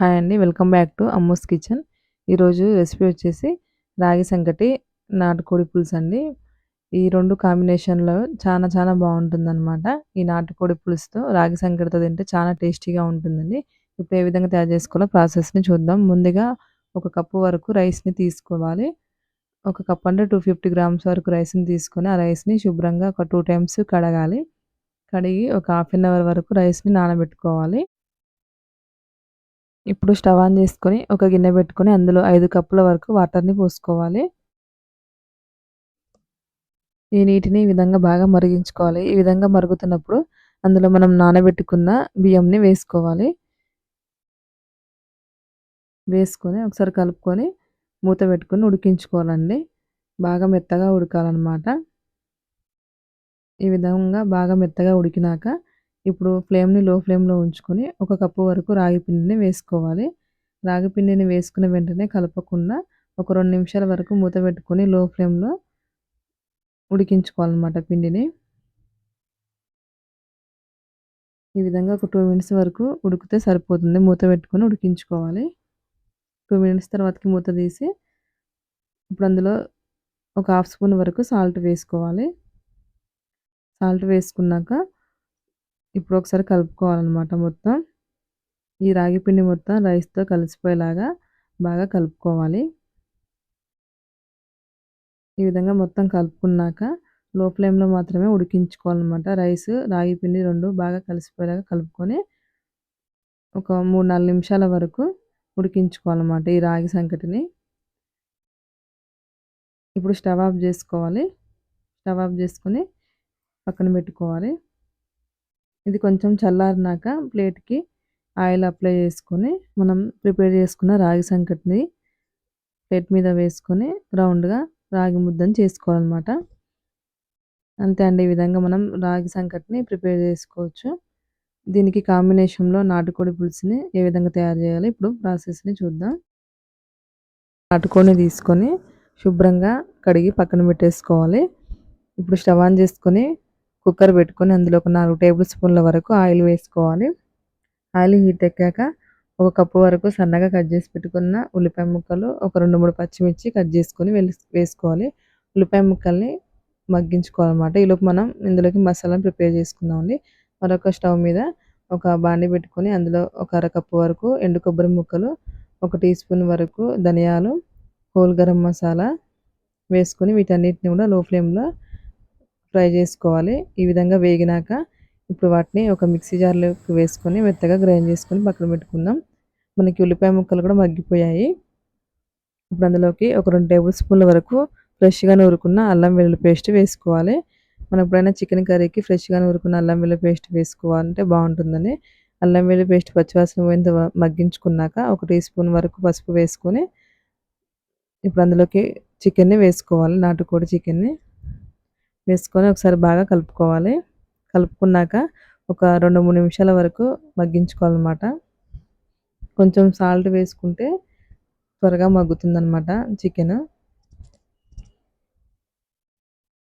Hi అండి welcome back to Ammu's kitchen. ఈరోజు recipe వచ్చేసి రాగి సంకటి నాటుకోడి పులుసు అండి. ఈ రెండు కాంబినేషన్లో చాలా చాలా బాగుంటుందన్నమాట. ఈ నాటుకోడి పులుసుతో రాగి సంకటితో తింటే చాలా టేస్టీగా ఉంటుందండి. ఇప్పుడు ఏ విధంగా తయారు చేసుకోవాలో ప్రాసెస్ని చూద్దాం. ముందుగా ఒక కప్పు వరకు రైస్ని తీసుకోవాలి. ఒక కప్ అంటే టూ ఫిఫ్టీ గ్రామ్స్ వరకు రైస్ని తీసుకొని ఆ రైస్ని శుభ్రంగా ఒక టూ టైమ్స్ కడగాలి. కడిగి ఒక హాఫ్ అన్ అవర్ వరకు రైస్ని నానబెట్టుకోవాలి. ఇప్పుడు స్టవ్ ఆన్ చేసుకొని ఒక గిన్నె పెట్టుకొని అందులో ఐదు కప్పుల వరకు వాటర్ని పోసుకోవాలి. ఈ నీటిని ఈ విధంగా బాగా మరిగించుకోవాలి. ఈ విధంగా మరుగుతున్నప్పుడు అందులో మనం నానబెట్టుకున్న బియ్యంని వేసుకోవాలి. వేసుకొని ఒకసారి కలుపుకొని మూత పెట్టుకొని ఉడికించుకోవాలండి. బాగా మెత్తగా ఉడకాలన్నమాట. ఈ విధంగా బాగా మెత్తగా ఉడికినాక ఇప్పుడు ఫ్లేమ్ని లో ఫ్లేమ్లో ఉంచుకొని ఒక కప్పు వరకు రాగి పిండిని వేసుకోవాలి. రాగి పిండిని వేసుకున్న వెంటనే కలపకుండా ఒక రెండు నిమిషాల వరకు మూత పెట్టుకొని లో ఫ్లేమ్లో ఉడికించుకోవాలన్నమాట పిండిని. ఈ విధంగా ఒక టూ మినిట్స్ వరకు ఉడికితే సరిపోతుంది. మూత పెట్టుకొని ఉడికించుకోవాలి. టూ మినిట్స్ తర్వాతకి మూత తీసి ఇప్పుడు అందులో ఒక హాఫ్ స్పూన్ వరకు సాల్ట్ వేసుకోవాలి. సాల్ట్ వేసుకున్నాక ఇప్పుడు ఒకసారి కలుపుకోవాలన్నమాట మొత్తం. ఈ రాగి పిండి మొత్తం రైస్తో కలిసిపోయేలాగా బాగా కలుపుకోవాలి. ఈ విధంగా మొత్తం కలుపుకున్నాక లో ఫ్లేమ్లో మాత్రమే ఉడికించుకోవాలన్నమాట. రైస్ రాగి పిండి రెండు బాగా కలిసిపోయేలాగా కలుపుకొని ఒక మూడు నాలుగు నిమిషాల వరకు ఉడికించుకోవాలన్నమాట ఈ రాగి సంకటిని. ఇప్పుడు స్టవ్ ఆఫ్ చేసుకోవాలి. స్టవ్ ఆఫ్ చేసుకొని పక్కన పెట్టుకోవాలి. ఇది కొంచెం చల్లారినాక ప్లేట్కి ఆయిల్ అప్లై చేసుకొని మనం ప్రిపేర్ చేసుకున్న రాగి సంకటిని ప్లేట్ మీద వేసుకొని రౌండ్గా రాగి ముద్దని చేసుకోవాలన్నమాట. అంతే అండి ఈ విధంగా మనం రాగి సంకటిని ప్రిపేర్ చేసుకోవచ్చు. దీనికి కాంబినేషన్లో నాటుకోడి పులుసుని ఏ విధంగా తయారు చేయాలి ఇప్పుడు ప్రాసెస్ని చూద్దాం. నాటుకోడిని తీసుకొని శుభ్రంగా కడిగి పక్కన పెట్టేసుకోవాలి. ఇప్పుడు స్టవ్ ఆన్ చేసుకొని కుక్కర్ పెట్టుకొని అందులో ఒక నాలుగు టేబుల్ స్పూన్ల వరకు ఆయిల్ వేసుకోవాలి. ఆయిల్ హీట్ ఎక్కాక ఒక కప్పు వరకు సన్నగా కట్ చేసి పెట్టుకున్న ఉల్లిపాయ ముక్కలు ఒక రెండు మూడు పచ్చిమిర్చి కట్ చేసుకొని వేసుకోవాలి. ఉల్లిపాయ ముక్కల్ని మగ్గించుకోవాలన్నమాట. ఈలోపు మనం ఇందులోకి మసాలా ప్రిపేర్ చేసుకుందామండి. మరొక స్టవ్ మీద ఒక బాండి పెట్టుకొని అందులో ఒక అరకప్పు వరకు ఎండు కొబ్బరి ముక్కలు ఒక టీ స్పూన్ వరకు ధనియాలు హోల్ గరం మసాలా వేసుకొని వీటన్నిటిని కూడా లో ఫ్లేమ్లో ఫ్రై చేసుకోవాలి. ఈ విధంగా వేగినాక ఇప్పుడు వాటిని ఒక మిక్సీ జార్లోకి వేసుకొని మెత్తగా గ్రైండ్ చేసుకొని పక్కన పెట్టుకుందాం. మనకి ఉల్లిపాయ ముక్కలు కూడా మగ్గిపోయాయి. ఇప్పుడు అందులోకి ఒక రెండు టేబుల్ స్పూన్ల వరకు ఫ్రెష్గా నూరుకున్న అల్లం వెల్లుల్లి పేస్ట్ వేసుకోవాలి. మనం ఎప్పుడైనా చికెన్ కర్రీకి ఫ్రెష్గా నూరుకున్న అల్లం వెల్లుల్లి పేస్ట్ వేసుకోవాలంటే బాగుంటుందని. అల్లం వెల్లుల్లి పేస్ట్ పచ్చివాసన పోయింత మగ్గించుకున్నాక ఒక టీ స్పూన్ వరకు పసుపు వేసుకొని ఇప్పుడు అందులోకి చికెన్ని వేసుకోవాలి. నాటుకోడి చికెన్ని. వేసుకొని ఒకసారి బాగా కలుపుకోవాలి. కలుపుకున్నాక ఒక రెండు మూడు నిమిషాల వరకు మగ్గించుకోవాలన్నమాట. కొంచెం సాల్ట్ వేసుకుంటే త్వరగా మగ్గుతుందనమాట చికెన్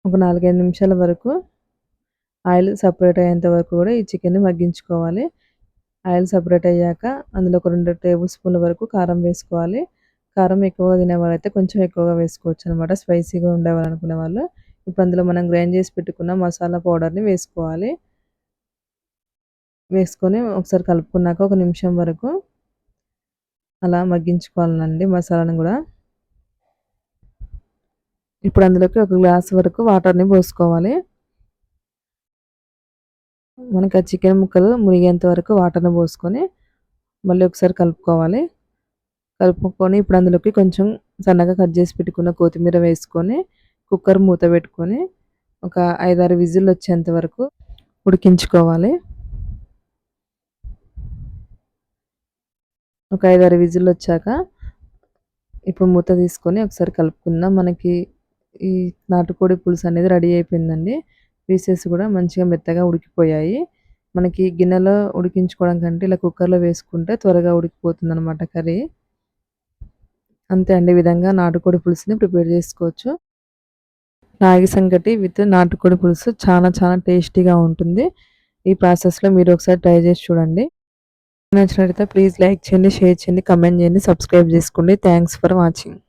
ఒక నాలుగైదు నిమిషాల వరకు ఆయిల్ సపరేట్ అయ్యేంత వరకు కూడా ఈ చికెన్ని మగ్గించుకోవాలి. ఆయిల్ సపరేట్ అయ్యాక అందులో ఒక రెండు టేబుల్ స్పూన్ల వరకు కారం వేసుకోవాలి. కారం ఎక్కువగా తినేవాళ్ళైతే కొంచెం ఎక్కువగా వేసుకోవచ్చు అనమాట స్పైసీగా ఉండేవాళ్ళు అనుకునే వాళ్ళు ఇప్పుడు అందులో మనం గ్రైండ్ చేసి పెట్టుకున్న మసాలా పౌడర్ని వేసుకోవాలి. వేసుకొని ఒకసారి కలుపుకున్నాక ఒక నిమిషం వరకు అలా మగ్గించుకోవాలండి మసాలాను కూడా. ఇప్పుడు అందులోకి ఒక గ్లాస్ వరకు వాటర్ని పోసుకోవాలి. మనకి ఆ చికెన్ ముక్కలు మునిగేంత వరకు వాటర్ని పోసుకొని మళ్ళీ ఒకసారి కలుపుకోవాలి. కలుపుకొని ఇప్పుడు అందులోకి కొంచెం సన్నగా కట్ చేసి పెట్టుకున్న కొత్తిమీర వేసుకొని కుక్కర్ మూత పెట్టుకొని ఒక ఐదారు విజిల్ వచ్చేంత వరకు ఉడికించుకోవాలి. ఒక ఐదారు విజిల్ వచ్చాక ఇప్పుడు మూత తీసుకొని ఒకసారి కలుపుకుందాం. మనకి ఈ నాటుకోడి పులుసు అనేది రెడీ అయిపోయిందండి. పీసెస్ కూడా మంచిగా మెత్తగా ఉడికిపోయాయి. మనకి గిన్నెలో ఉడికించుకోవడం కంటే ఇలా కుక్కర్లో వేసుకుంటే త్వరగా ఉడికిపోతుంది అనమాట కర్రీ. అంతే అండి. విధంగా నాటుకోడి పులుసుని ప్రిపేర్ చేసుకోవచ్చు. రాగి సంగటి విత్ నాటుకోడి పులుసు చాలా చాలా టేస్టీగా ఉంటుంది. ఈ ప్రాసెస్లో మీరు ఒకసారి ట్రై చేసి చూడండి. నచ్చినట్లయితే ప్లీజ్ లైక్ చేయండి షేర్ చేయండి కమెంట్ చేయండి సబ్స్క్రైబ్ చేసుకోండి. Thanks for watching.